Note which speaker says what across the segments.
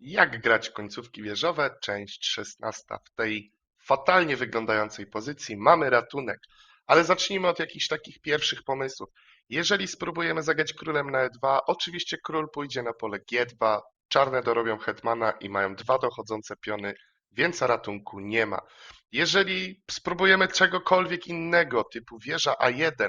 Speaker 1: Jak grać końcówki wieżowe? Część 16. W tej fatalnie wyglądającej pozycji mamy ratunek, ale zacznijmy od jakichś takich pierwszych pomysłów. Jeżeli spróbujemy zagrać królem na e2, oczywiście król pójdzie na pole g2, czarne dorobią hetmana i mają dwa dochodzące piony, więc ratunku nie ma. Jeżeli spróbujemy czegokolwiek innego, typu wieża a1,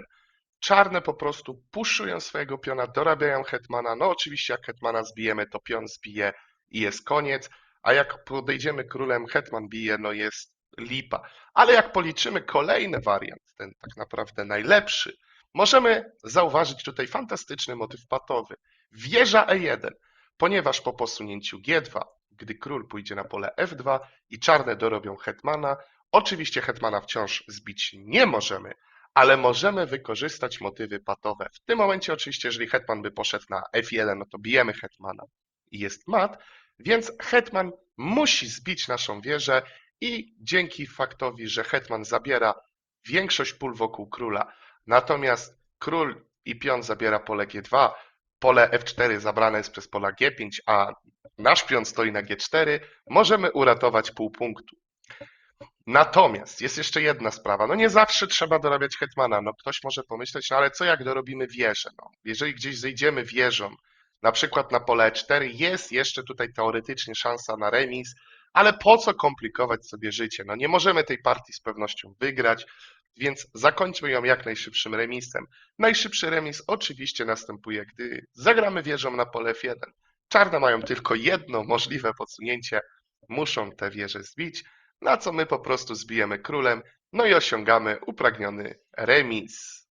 Speaker 1: czarne po prostu puszują swojego piona, dorabiają hetmana, no oczywiście jak hetmana zbijemy, to pion zbije i jest koniec, a jak podejdziemy królem, hetman bije, no jest lipa. Ale jak policzymy kolejny wariant, ten tak naprawdę najlepszy, możemy zauważyć tutaj fantastyczny motyw patowy. Wieża E1, ponieważ po posunięciu G2, gdy król pójdzie na pole F2 i czarne dorobią hetmana, oczywiście hetmana wciąż zbić nie możemy, ale możemy wykorzystać motywy patowe. W tym momencie oczywiście, jeżeli hetman by poszedł na F1, no to bijemy hetmana i jest mat, więc hetman musi zbić naszą wieżę i dzięki faktowi, że hetman zabiera większość pól wokół króla, natomiast król i pion zabiera pole G2, pole F4 zabrane jest przez pola G5, a nasz pion stoi na G4, możemy uratować pół punktu. Natomiast jest jeszcze jedna sprawa. No nie zawsze trzeba dorabiać hetmana. No ktoś może pomyśleć, no ale co jak dorobimy wieżę? No, jeżeli gdzieś zejdziemy wieżą, na przykład na pole E4, jest jeszcze tutaj teoretycznie szansa na remis, ale po co komplikować sobie życie? No nie możemy tej partii z pewnością wygrać, więc zakończmy ją jak najszybszym remisem. Najszybszy remis oczywiście następuje, gdy zagramy wieżą na pole F1. Czarne mają tylko jedno możliwe podsunięcie, muszą tę wieżę zbić, na co my po prostu zbijemy królem, no i osiągamy upragniony remis.